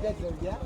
கேட்டு சொல்லியா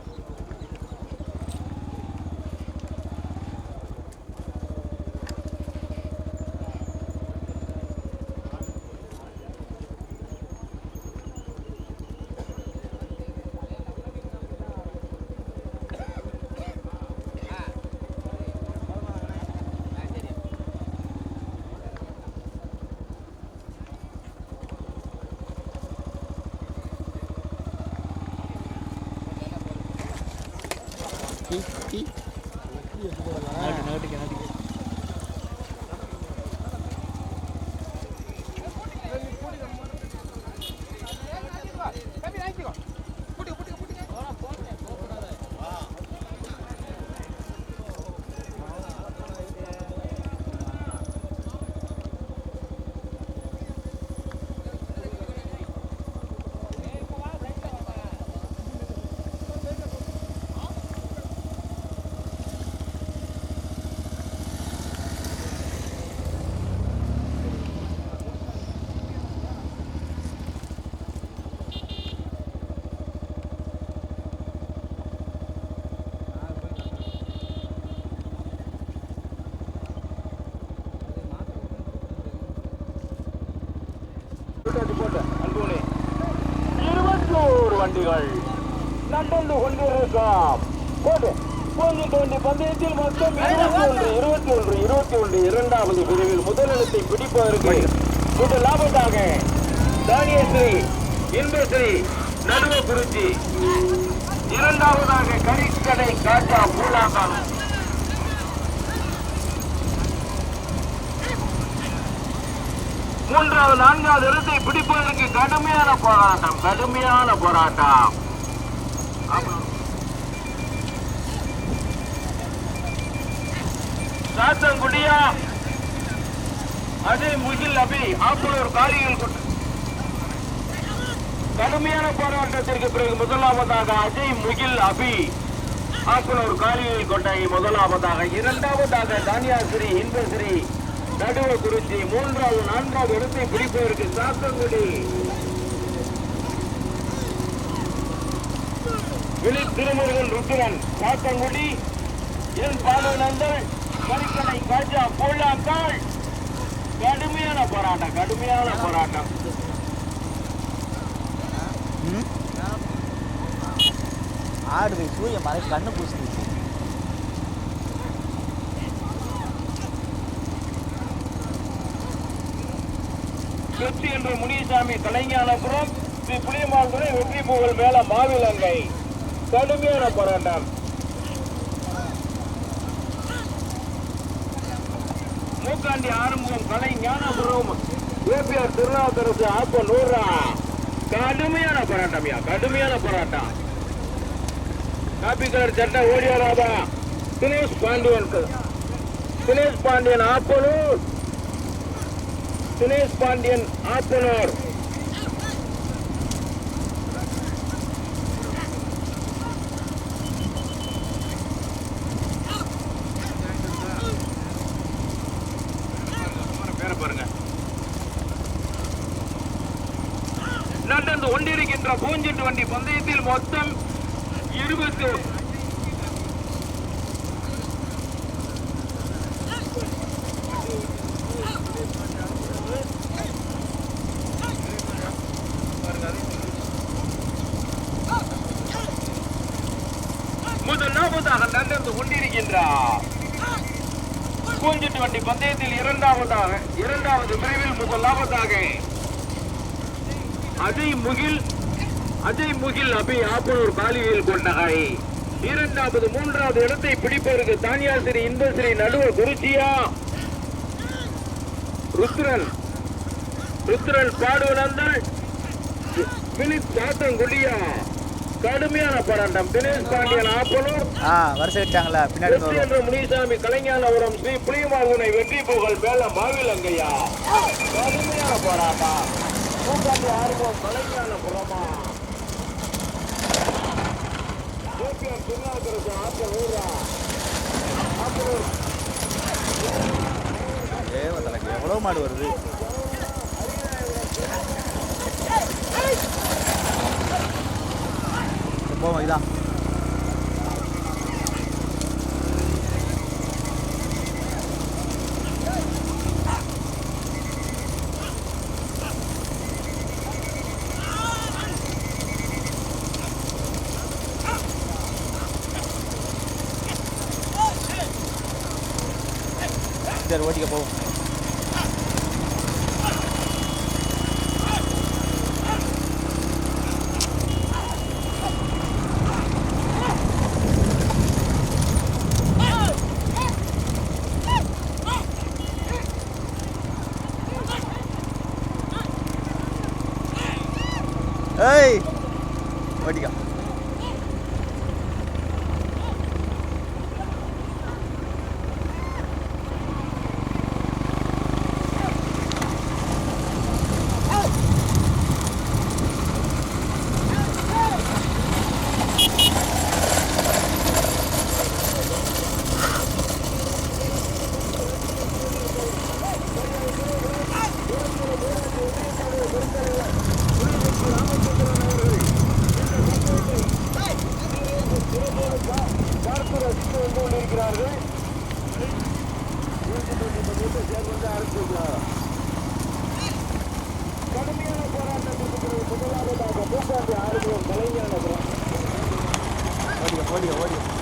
இருபத்தோரு வண்டிகள். நடந்து கொண்டிருக்கலாம் போடு போஞ்சி தோண்டி பந்தயத்தில் மொத்தம் இருபத்தி ஒன்று இருபத்தி ஒன்று இருபத்தி ஒன்று இரண்டாவது பிரிவில் முதலிடத்தை பிடிப்பதற்கு இது லாபத்தாக தானியஸ்ரீ இன்பஸ்ரீ நடுவ குறிச்சி இரண்டாவதாக கரிக்கடை காட்டா பூலாங்கம் மூன்றாவது நான்காவது இடத்தை பிடிப்பதற்கு கடுமையான போராட்டம் கடுமையான போராட்டம். சாத்தங்குடியா அதே முகில் அபி ஆப்பலூர் காரிகள் கடுமையான போராட்டத்திற்கு பிறகு முதலாவதாக அஜய் முகில் அபி ஆக்குனூர் காலியில் கொண்டாய் முதலாவதாக இரண்டாவதாக தானியாசிரி இன்பஸ்ரீ நடுவ குறிச்சி மூன்றாவது நான்காவது இடத்தை பிடிப்பதற்கு சாத்தங்குடி. விழி திருமுருகன் ருத்ரன் சாத்தங்குடி. என் பாலுநந்தன் மணிக்கடை காஜா போலாக்காள் கடுமையான போராட்டம் கடுமையான போராட்டம். ஆடுது சூரிய மறை கண்ணு பூசி வெற்றி என்ற முனிசாமி கலைஞானபுரம் ஸ்ரீ புளியமால்துறை வெற்றி புகழ் மேல மாவிலங்கை. கடுமையான போராட்டம். மூக்காண்டி ஆரம்பம் கலைஞானபுரம் ஏபிஆர் திருநாவுக்கரசு ஆப்ப நூறா. கடுமையான போராட்டம்யா கடுமையான போராட்டம். காப்பி கலர் சட்டை ஓடியாராதா தினேஷ் பாண்டியன் தினேஷ் பாண்டியன் ஆப்பனூர் சுனேஷ் பாண்டியன் ஆத்தனூர். பாருங்க நடந்து கொண்டிருக்கின்ற பூஞ்சிட்டு வண்டி பந்தயத்தில் மொத்தம் இருபத்தி முதலாவதாக நடந்து கொண்டிருக்கின்றார் பூஞ்சிட்டு வண்டி பந்தயத்தில் இரண்டாவதாக இரண்டாவது பிரிவில் முதலாவதாக. அஜய் முகில் அஜய் முகில் அபி ஆப்பனூர் காலியில் கொண்டகை இரண்டாவது மூன்றாவது இடத்தை பிடிப்பதற்கு தானியாசிரி இன்பஸ்ரீ நடுவர் குருச்சியா ருத்ரன் ருத்ரன் பாடுவனந்தன் வினித் சாத்தங்குடியா. கடுமையான போராட்டம். தினேஷ் பாண்டியன் ஆப்பனூர் ஆ வரிசை வச்சாங்களா பின்னாடி என்ற முனிசாமி கலைஞானபுரம் ஸ்ரீ புளியமாகுனை வெற்றி புகழ் மேல மாவிலங்கையா? கடுமையான போராட்டம். மூன்றாண்டு ஆர்வம் கலைஞானபுரமா? ஜேபிஆர் திருநாவுக்கரசு ஆப்ப நூறா ஆப்பனூர் ஏ தலைக்கு எவ்வளோ மாடு வருது? போவோம் இதான் சரி ஓட்டிக்க போவோம் ஏய் ஓட்டிக்கா பார்த்து ரசித்து வந்து கொண்டிருக்கிறார்கள் கடுமையான போராட்டத்திற்கு பிறகு முதலாவதாக மூக்காண்டி ஆறுகிறோம் கலைஞானபுரம் ஓடிக்க ஓடிக்க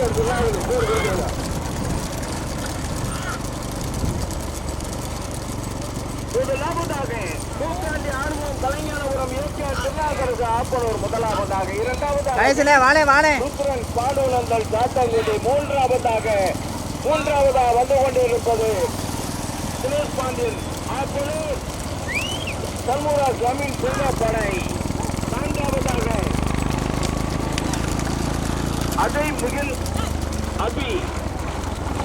கொடுக்கல முதலாவதாக மூக்காண்டி ஆர்வம் கலைஞானபுரம் ஏகே திருநாகரசு ஆப்பனூர் முதலாவதாக இரண்டாவதாக வாணே வாணே சுத்ரன் பாடுநந்தல் சாத்தங்குடி மூன்றாவதாக மூன்றாவதாக வந்து கொண்டிருப்பது தினேஷ் பாண்டியன் ஆப்பனூர் சண்முகராஜ் ஜமீன் சிங்கப்படை நான்காவதாக அஜய் முகில் அபி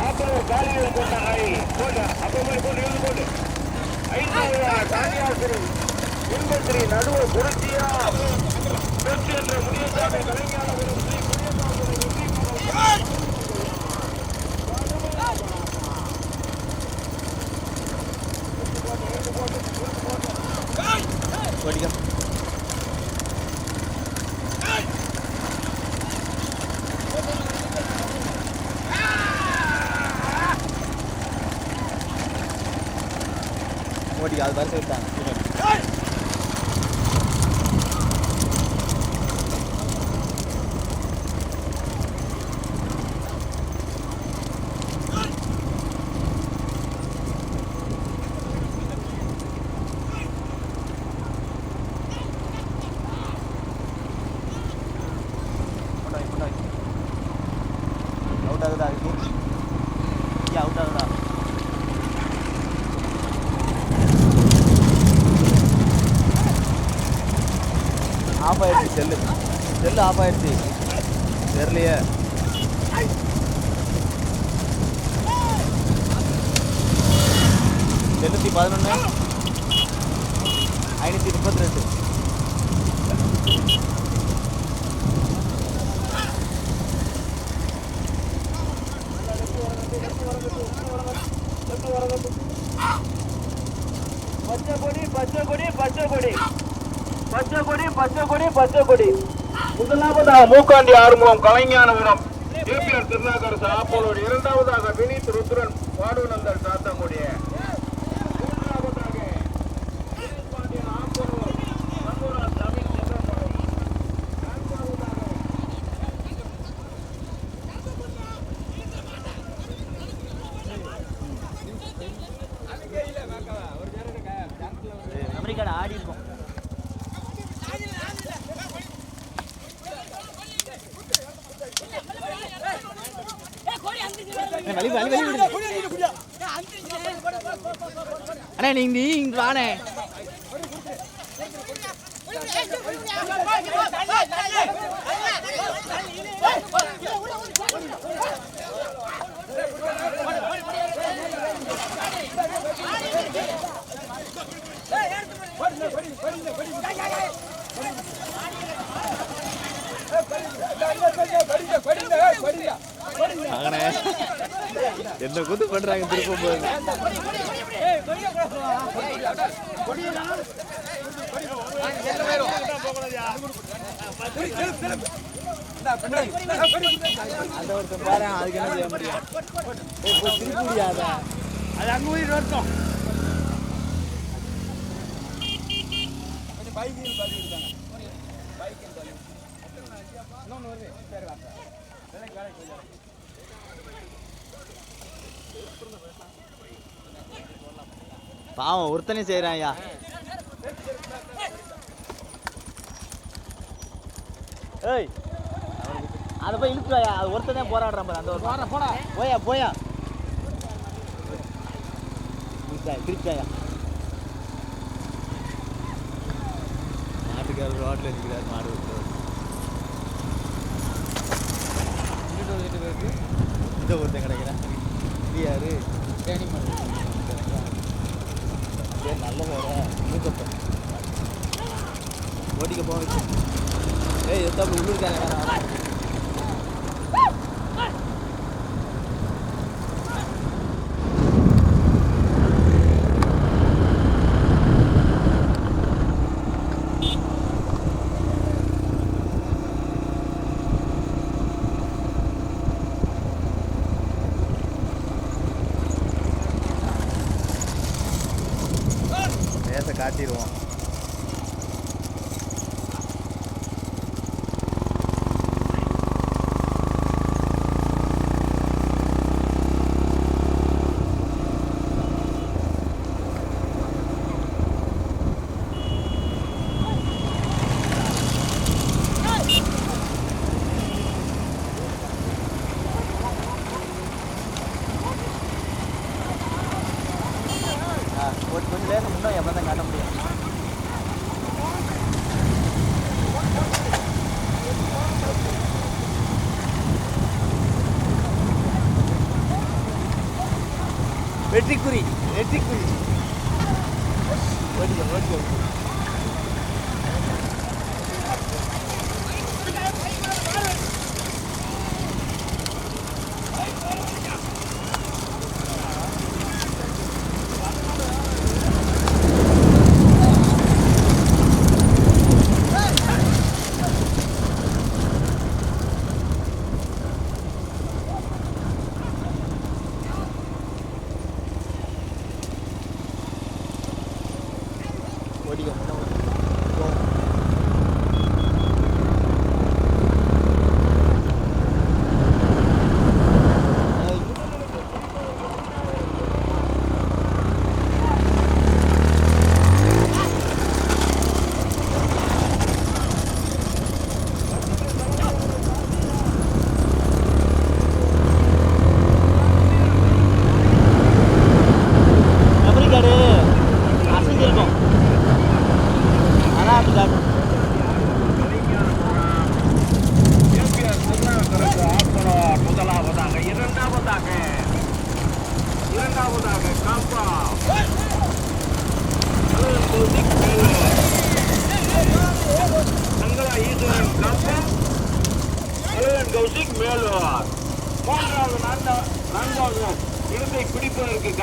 ஆப்பனூர் காலியில் கொண்டாய் போட்டு அப்போ போட்டு இருந்து போட்டு ஐந்தாவது காலியாசிரி இன்பத்திரி நடுவு புரட்சியா வெற்றி என்ற முடியசாமி கலைஞானபுரம் ஸ்ரீ புண்ணியசாமி வெற்றி ஓடிக்க ஓடிக்க அது வரிசை விட்டாங்க கொண்டாய் கொண்டாய் அவுட் ஆகுதா அதுக்கு ஏன் அவுட் ஆகுதா ஆஃப் ஆயிடுச்சு செல்லு செல்லு ஆஃப் ஆயிடுச்சு. தெரியலையே. எழுநூற்றி பதினொன்று ஐநூற்றி முப்பத்தி ரெண்டு பச்சை கொடி பச்சை கொடி பச்சை கொடி. பச்சை கொடி பச்சை கொடி பச்சை கொடி. முதலாவதாக மூக்காண்டி ஆறுமுகம் கலைஞானபுரம் ஏபிஆர் திருநாகரசு ஆப்போலோடு இரண்டாவதாக வினித் ருத்ரன் பாடுநந்தல் சாத்தங்குடிய மூன்றாவதாக தினேஷ் பாண்டியன் ஆப்போலோ சண்முகராஜ் ஜமீன் செங்கப்படை. நான்காவதாக அமெரிக்காவில் ஆடி இருக்கும் அண்ணே, வலி வலி வலி விடுங்க. ஆனே என்ன குத்து பண்றாங்க திருப்பம் போது அந்த ஒருத்தன் பாரு அதுக்கு என்ன செய்ய முடியும் ஏய், போய் திருப்பி முடியாத அது அங்கே போய் பாவம் ஒருத்தனையும் செய்யறான் ஐயா ஏய் அதை போய் இழுத்துவாயா அது ஒருத்தன் தான் போராடுறான் பாரு அந்த ஒரு போடா போடா. போயா போயா. திருப்பியா மாட்டுக்காரர் ரோட்டில் இருக்கிறார் மாடு விட்டு இந்த ஒருத்தன் கிடைக்கிறான். இது யாரு? தேனி மாடு. நல்ல வேற மூக்கப்பம் ஓட்டிக்க போக ஏய் எத்தாப்பு உள்ளூர்காரன் வேணாம் Hadi gel, hadi gel.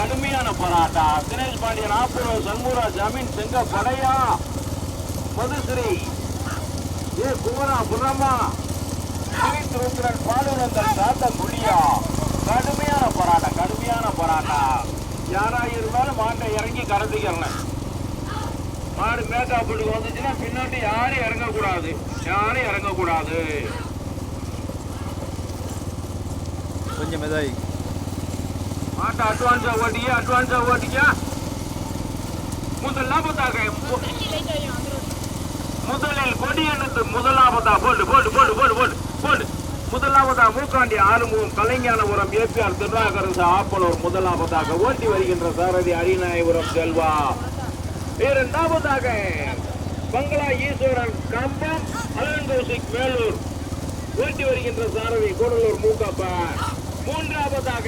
கடுமையான போராட்டம். தினேஷ் பாண்டியன் ஆப்பூர் சண்முரா ஜமீன் செங்க படையா மதுஸ்ரீ ஏ குமரா புரமா ஸ்ரீதிருத்திரன் பாலுநந்தன் தாத்த குடியா கடுமையான போராட்டம் கடுமையான போராட்டம். யாரா இருந்தாலும் மாட்டை இறங்கி கடத்திக்கிறேன் மாடு மேக்காப்புக்கு வந்துச்சுன்னா பின்னாடி யாரும் இறங்கக்கூடாது. யாரும் இறங்கக்கூடாது. கொஞ்சம் மெதாய் மாட்டை அட்வான்ஸா ஓட்டிக்க அட்வான்ஸா ஓட்டிக்க முதலாவதாக முதலில் முதலில் கொடியெடுத்து முதலாவதா போட்டு போட்டு போட்டு போட்டு போட்டு போட்டு முதலாவதா மூக்காண்டி ஆறுமுகம் கலைஞானபுரம் ஏபிஆர் திருநாகரசு ஆப்பனூர் முதலாவதாக ஓட்டி வருகின்ற சாரதி அரிநாயபுரம் செல்வா. இரண்டாவதாக பங்களா ஈஸ்வரன் கம்பம் அலன் கௌசிக் வேலூர் ஓட்டி வருகின்ற சாரதி கூடலூர் மூக்கப்பா. மூன்றாவதாக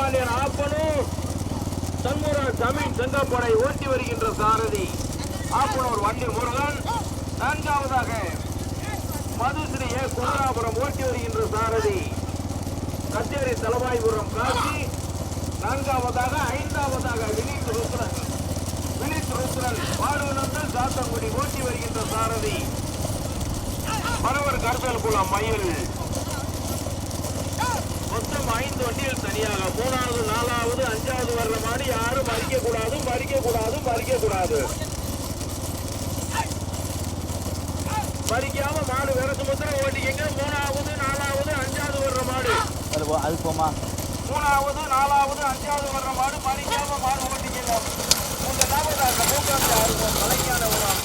தினேஷ் ஆப்பனூர் சண்முகராஜ் ஜமீன் செங்கப்படை ஓட்டி வருகின்ற சாரதி. ஆப்பனூர் வண்டி முருகன். நான்காவதாக மதுஸ்ரீ ஏ குமராபுரம் ஓட்டி வருகின்ற சாரதி. கச்சேரி தலவாய்புரம் காசி. நான்காவதாக ஐந்தாவதாக வினீத் ருத்ரன். வினீத் ருத்ரன் பாடுவனத்தில் சாத்தங்குடி ஓட்டி வருகின்ற சாரதி. மரவர் கருத்தல் குளம் மயில். மொத்தம் ஐந்து வண்டிகள் தனியாக மூணாவது நாலாவது அஞ்சாவது வர்ற மாதிரி யாரும் மறிக்க கூடாது மறிக்க கூடாது மறிக்க கூடாது மறிக்காம மாடு வேற சுமத்திர ஓட்டிக்கங்க. மூணாவது நாலாவது அஞ்சாவது வர்ற மாடு. அது அது போமா மூணாவது நாலாவது அஞ்சாவது வர்ற மாடு மறிக்காம மாடு ஓட்டிக்கங்க. உங்க லாபதாக மூக்காந்து ஆர்வம் கலைஞான உரம்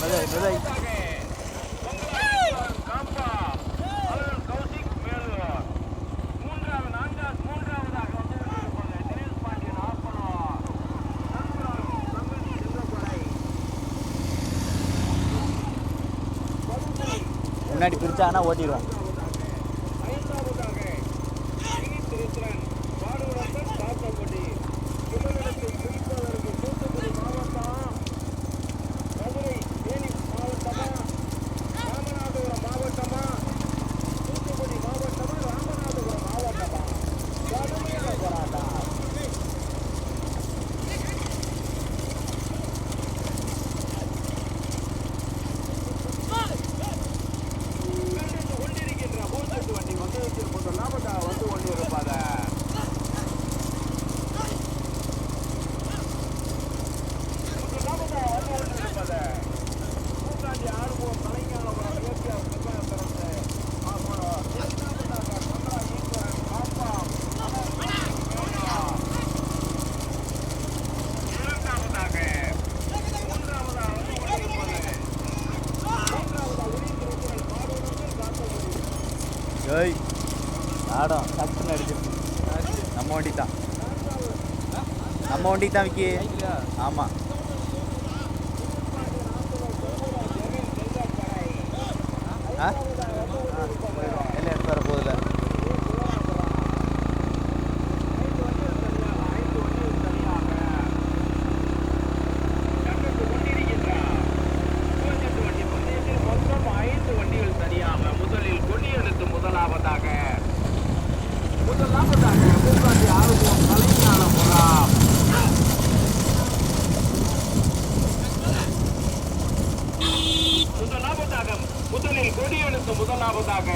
மெதை மெதை காம்பா அலன் கௌசிக் மேலூர் மூன்றாவது நான்காவது மூன்றாவதாக வந்து கொண்டிருப்பது தினேஷ் பாண்டியன் ஆப்பனூர் நண்பர் தம்பதி செங்கப்படை முன்னாடி பிரிச்சாங்கன்னா ஓட்டிடுவோம் ஐந்தாவதாக வினித் ருத்ரன் பாடுவரத்தன் சாத்தப்பட்டி இவர்களுக்கு பிரிப்பதற்கு தூத்துக்குடி மாவட்டம் மதுரை தேனி மாவட்டமா ராமநாதபுரம் மாவட்டமா தூத்துக்குடி மாவட்டமா ராமநாதபுரம் மாவட்டமா கடுமையான போராட்டம் கண்டித்து கொண்டிருக்கின்ற பூஜ்ஜியத்து வண்டி வந்து வைத்திருப்பது லாபத்தா வந்து கொண்டிருப்பாங்க லாபத்தா வந்து கொண்டிருப்பது பூக்காண்டி ஆறுபோம் தலைஞானபுரம் ஏபிஆர் செவ்வாய் பிறந்து ஆமாம் இரண்டாவதாக கமலா ஈஸ்வரன் காப்பாம் இரண்டாவதாக மூன்றாவதாக வந்து கொண்டிருப்பது மூன்றாவதாக உரித்திருக்கிறன் பாடுவதற்கு காத்தபடி ஏய் ஆடம் டக்குன்னு அடிச்சிருக்கு நம்ம வண்டி தான் நம்ம வண்டி தான் விக்கி ஆமாம் ஆ எல்லாம் எடுத்து வர போதில்ல முதலில் கொடியெடுத்து முதலாவதாக முதலாவதாக மூக்காட்டி ஆர்வம் கலைஞானபுரம் முதலாவதாக முதலில் கொடியெடுத்து முதலாவதாக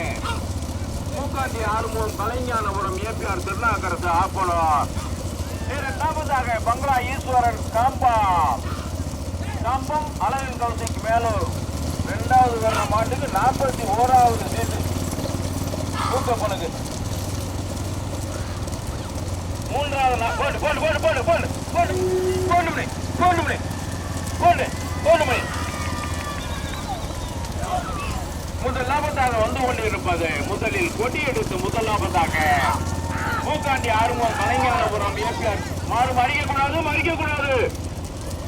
மூக்காட்டி ஆறுமுகம் கலைஞானபுரம் ஏபிஆர் திருநாகரசு ஆப்பனூர் இரண்டாவதாக பங்களா ஈஸ்வரன் காம்பா காம்பம் அழகன் கௌசிக் மேலூர் ரெண்டாவது வர்ற மாட்டுக்கு நாற்பத்தி ஓராவது சீட்டு ஊக்கப்பனுக்கு மூன்றாவது போடு போடு போடு போடு போடு. போடு போடு மணி போடு மணி போடு போடு மணி முதல் லாபத்தாக வந்து கொண்டிருப்பது முதலில் கொடி எடுத்து முதல் லாபத்தாக. மூக்காண்டி ஆறுமுகம் கலைஞானபுரம் ஏபிஆர் மாறு மறிக்க கூடாது மறிக்க கூடாது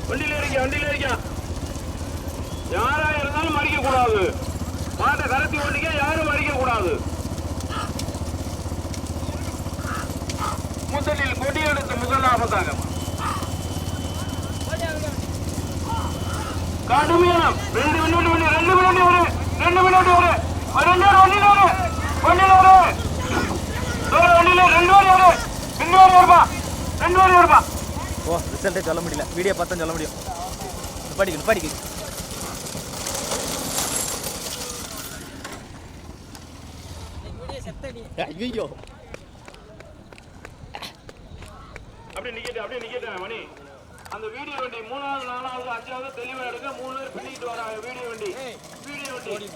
வண்டியில இருக்க வண்டியில இருக்க யாரா இருந்தாலும் மறிக்க கூடாது மாட்டை கரத்தி ஓட்டிக்க யாரும் மறிக்க கூடாது முதலில் கொடி எடுத்து முதலாவதாக கடுமையான ரெண்டு மினிட் ஒன்று ரெண்டு மினிட் ஒரு ரெண்டு மினிட் வரு ஒரு ரெண்டு பேர் வண்டியில வரு வண்டியில ஒரு வண்டியில ரெண்டு பேர் ஒரு ரெண்டு பேர் வருப்பா ரெண்டு பேர் வருப்பா ஓ ரிசல்ட்டே சொல்ல முடியல. வீடியோ பார்த்தா சொல்ல முடியும். படிக்கணும் படிக்கணும் ஐயோ அப்படியே நிக்கட்டு அப்படியே நிக்கட்டு மணி. அந்த வீடியோ வண்டி மூணாவது நாலாவது அஞ்சாவது தெளிவா எடுக்க மூணு பேர் பின்னிட்டு வராங்க வீடியோ வண்டி. வீடியோ வண்டி.